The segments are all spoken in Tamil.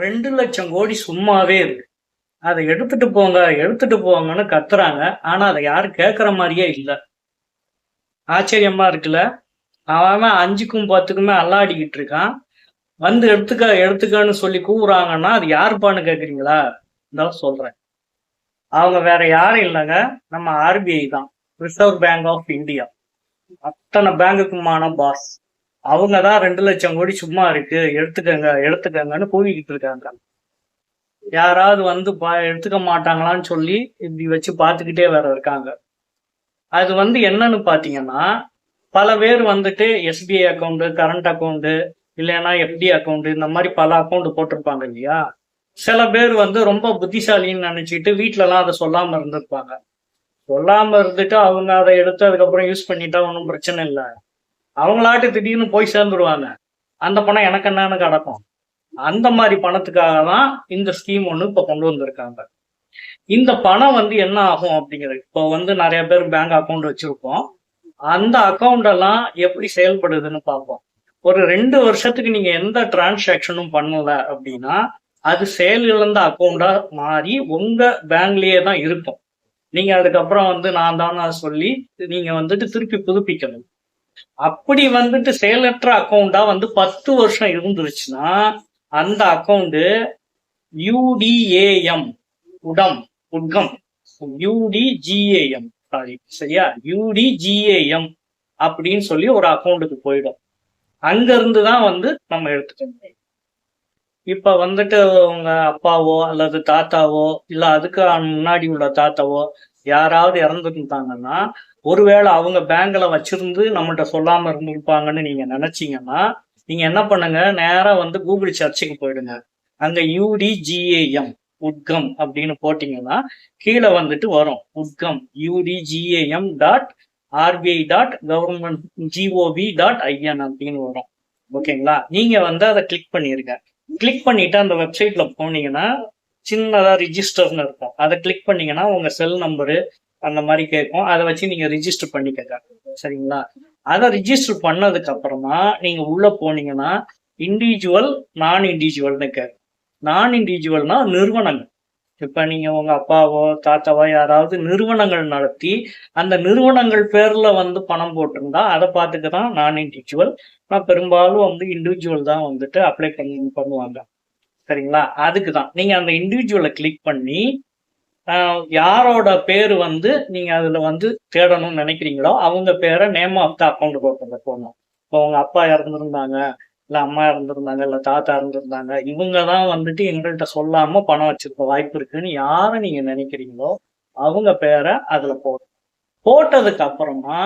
ரெண்டு லட்சம் கோடி சும்மாவே இருக்கு. அதை எடுத்துட்டு போங்க எடுத்துட்டு போங்கன்னு கத்துறாங்க. ஆனா அதை யாரும் கேட்கற மாதிரியே இல்லை. ஆச்சரியமா இருக்குல்ல? அவன் அஞ்சுக்கும் பத்துக்குமே அல்லாடிக்கிட்டு இருக்கான். வந்து எடுத்துக்க எடுத்துக்கன்னு சொல்லி கூவுறாங்கன்னா அது யாருப்பான்னு கேக்குறீங்களா? இருந்தாலும் சொல்றேன். அவங்க வேற யாரும் இல்லைங்க. நம்ம ஆர்பிஐ தான். ரிசர்வ் பேங்க் ஆஃப் இந்தியா அத்தனை பேங்குக்குமான பாஸ் அவங்க தான் ரெண்டு லட்சம் கோடி சும்மா இருக்கு எடுத்துக்கங்க எடுத்துக்கங்கன்னு கூவிக்கிட்டு இருக்காங்க. யாராவது வந்து பா எடுத்துக்க மாட்டாங்களான்னு சொல்லி இப்படி வச்சு பார்த்துக்கிட்டே வேற இருக்காங்க. அது வந்து என்னன்னு பார்த்தீங்கன்னா பல பேர் வந்துட்டு எஸ்பிஐ அக்கௌண்ட் கரண்ட் அக்கௌண்ட்டு இல்லைன்னா எஃப்டி அக்கௌண்ட்டு இந்த மாதிரி பல அக்கௌண்ட் போட்டிருப்பாங்க இல்லையா? சில பேர் வந்து ரொம்ப புத்திசாலின்னு நினைச்சிட்டு வீட்டிலலாம் அதை சொல்லாம இருந்திருப்பாங்க. சொல்லாம இருந்துட்டு அவங்க அதை எடுத்து அதுக்கப்புறம் யூஸ் பண்ணிட்டா ஒன்றும் பிரச்சனை இல்லை. அவங்களாட்டு திடீர்னு போய் சேர்ந்துருவாங்க. அந்த பணம் எனக்கு என்னன்னு கிடக்கும். அந்த மாதிரி பணத்துக்காக தான் இந்த ஸ்கீம் ஒன்று இப்போ கொண்டு வந்திருக்காங்க. இந்த பணம் வந்து என்ன ஆகும் அப்படிங்கிறது இப்போ வந்து நிறைய பேர் பேங்க் அக்கௌண்ட் வச்சிருப்போம் அந்த அக்கௌண்ட் எல்லாம் எப்படி செயல்படுதுன்னு பார்ப்போம். ஒரு ரெண்டு வருஷத்துக்கு நீங்க எந்த டிரான்சாக்ஷனும் பண்ணல அப்படின்னா அது செயல் இழந்த அக்கௌண்டா மாறி உங்க பேங்க்லயே தான் இருக்கும். நீங்க அதுக்கப்புறம் வந்து நான் தானே சொல்லி நீங்க வந்துட்டு திருப்பி புதுப்பிக்கணும். அப்படி வந்துட்டு செயலற்ற அக்கௌண்டா வந்து பத்து வருஷம் இருந்துருச்சுன்னா அந்த அக்கௌண்ட் யூடிஏஎம் உடம் உட்கம். யூடிஜிஏஎம் சாரி சரியா? யூடிஜிஏஎம் அப்படின்னு சொல்லி ஒரு அக்கௌண்ட்டுக்கு போயிடும். அங்க இருந்து தான் வந்து நம்ம எடுத்துக்கணும். இப்ப வந்துட்டு உங்க அப்பாவோ அல்லது தாத்தாவோ இல்ல அதுக்கு முன்னாடி உள்ள தாத்தாவோ யாராவது இறந்துருந்தாங்கன்னா ஒருவேளை அவங்க பேங்க்ல வச்சிருந்து நம்மள்ட்ட சொல்லாம இருந்திருப்பாங்கன்னு நீங்க நினைச்சீங்கன்னா நீங்க என்ன பண்ணுங்க? நேரா வந்து கூகுள் சர்ச்சுக்கு போயிடுங்க. அங்க யூடிஜிஏஎம் உட்கம் அப்படின்னு போட்டீங்கன்னா கீழே வந்துட்டு வரும். Udgam UDGAM dot RBI dot government GOV dot IN அப்படின்னு வரும். ஓகேங்களா? நீங்க வந்து அதை கிளிக் பண்ணிருங்க. கிளிக் பண்ணிட்டு அந்த வெப்சைட்ல போனீங்கன்னா சின்னதா ரிஜிஸ்டர்னு இருக்கும். அதை கிளிக் பண்ணீங்கன்னா உங்க செல் நம்பரு அந்த மாதிரி கேட்கும். அதை வச்சு நீங்க ரிஜிஸ்டர் பண்ணிக்கங்க. சரிங்களா? அதை ரிஜிஸ்டர் பண்ணதுக்கு அப்புறமா நீங்க உள்ள போனீங்கன்னா இண்டிவிஜுவல் நான் இண்டிவிஜுவல்னு கேட்கும். நான் இண்டிவிஜுவல்னா நிறுவனங்கள். இப்ப நீங்க உங்க அப்பாவோ தாத்தாவோ யாராவது நிறுவனங்கள் நடத்தி அந்த நிறுவனங்கள் பேர்ல வந்து பணம் போட்டிருந்தா அதை பார்த்துக்க தான் நான் இண்டிவிஜுவல் நான் பெரும்பாலும் வந்து இண்டிவிஜுவல் தான் வந்துட்டு அப்ளை பண்ணி பண்ணுவாங்க. சரிங்களா? அதுக்கு தான். நீங்க அந்த இண்டிவிஜுவலை கிளிக் பண்ணி யாரோட பேர் வந்து நீங்கள் அதில் வந்து தேடணும்னு நினைக்கிறீங்களோ அவங்க பேரை நேம் ஆஃப் த அக்கௌண்ட் போடணும். இப்போ உங்க அப்பா இறந்துருந்தாங்க இல்லை அம்மா இறந்துருந்தாங்க இல்லை தாத்தா இருந்திருந்தாங்க இவங்க தான் வந்துட்டு எங்கள்கிட்ட சொல்லாமல் பணம் வச்சிருக்க வாய்ப்பு இருக்குன்னு யாரை நீங்கள் நினைக்கிறீங்களோ அவங்க பேரை அதில் போடும் போட்டதுக்கு அப்புறமா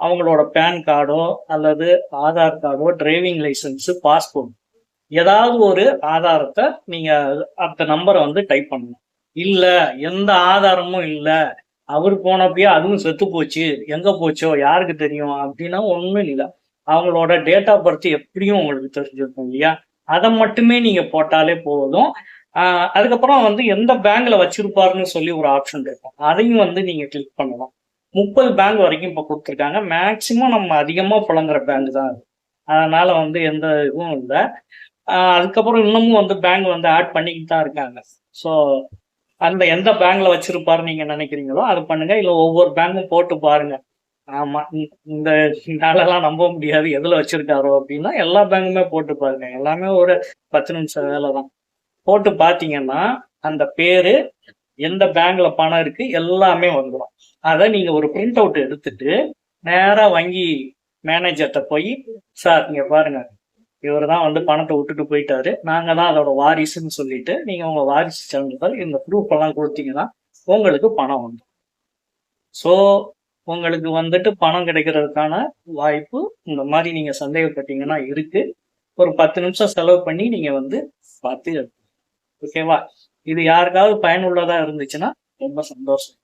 அவங்களோட பேன் கார்டோ அல்லது ஆதார் கார்டோ டிரைவிங் லைசன்ஸு பாஸ்போர்ட் ஏதாவது ஒரு ஆதாரத்தை நீங்கள் அந்த நம்பரை வந்து டைப் பண்ணணும். இல்ல எந்த ஆதாரமும் இல்ல. அவர் போனப்பயே அதுவும் செத்து போச்சு. எங்க போச்சோ யாருக்கு தெரியும் அப்படின்னா ஒண்ணும் இல்லை. அவங்களோட டேட் ஆஃப் பர்த் எப்படியும் உங்களுக்கு தெரிஞ்சிருக்கும் இல்லையா? அதை மட்டுமே நீங்க போட்டாலே போதும். அதுக்கப்புறம் வந்து எந்த பேங்க்ல வச்சிருப்பாருன்னு சொல்லி ஒரு ஆப்ஷன் இருக்கும். அதையும் வந்து நீங்க கிளிக் பண்ணலாம். முப்பது பேங்க் வரைக்கும் இப்போ கொடுத்துருக்காங்க. மேக்சிமம் நம்ம அதிகமாக புழங்குற பேங்க் தான் அது. அதனால வந்து எந்த இதுவும் இல்லை. அதுக்கப்புறம் இன்னமும் வந்து பேங்க் வந்து ஆட் பண்ணிக்கிட்டு தான் இருக்காங்க. ஸோ அந்த எந்த பேங்க்ல வச்சிருப்பாரு நீங்க நினைக்கிறீங்களோ அது பண்ணுங்க. இல்லை ஒவ்வொரு பேங்க்கும் போட்டு பாருங்க. ஆமா இந்த நாளெல்லாம் நம்ப முடியாது எதுல வச்சிருக்காரோ அப்படின்னா எல்லா பேங்குமே போட்டு பாருங்க. எல்லாமே ஒரு பத்து நிமிஷம் வேலை தான். போட்டு பாத்தீங்கன்னா அந்த பேரு எந்த பேங்க்ல பணம் இருக்கு எல்லாமே வந்துடும் அதை நீங்க ஒரு பிரிண்ட் அவுட் எடுத்துட்டு நேரா வங்கி மேனேஜர்கிட்ட போய் சார் நீங்க பாருங்க. இவர் தான் வந்து பணத்தை விட்டுட்டு போயிட்டாரு. நாங்க தான் அதோட வாரிசுன்னு சொல்லிட்டு நீங்க உங்க வாரிசு சான்றிதழ் இந்த ப்ரூஃப் எல்லாம் கொடுத்தீங்கன்னா உங்களுக்கு பணம் வந்து ஸோ உங்களுக்கு வந்துட்டு பணம் கிடைக்கிறதுக்கான வாய்ப்பு இந்த மாதிரி நீங்க சந்தேகப்பட்டீங்கன்னா இருக்கு. ஒரு பத்து நிமிஷம் செலவு பண்ணி நீங்க வந்து பார்த்து ஓகேவா இது யாருக்காவது பயனுள்ளதா இருந்துச்சுன்னா ரொம்ப சந்தோஷம்.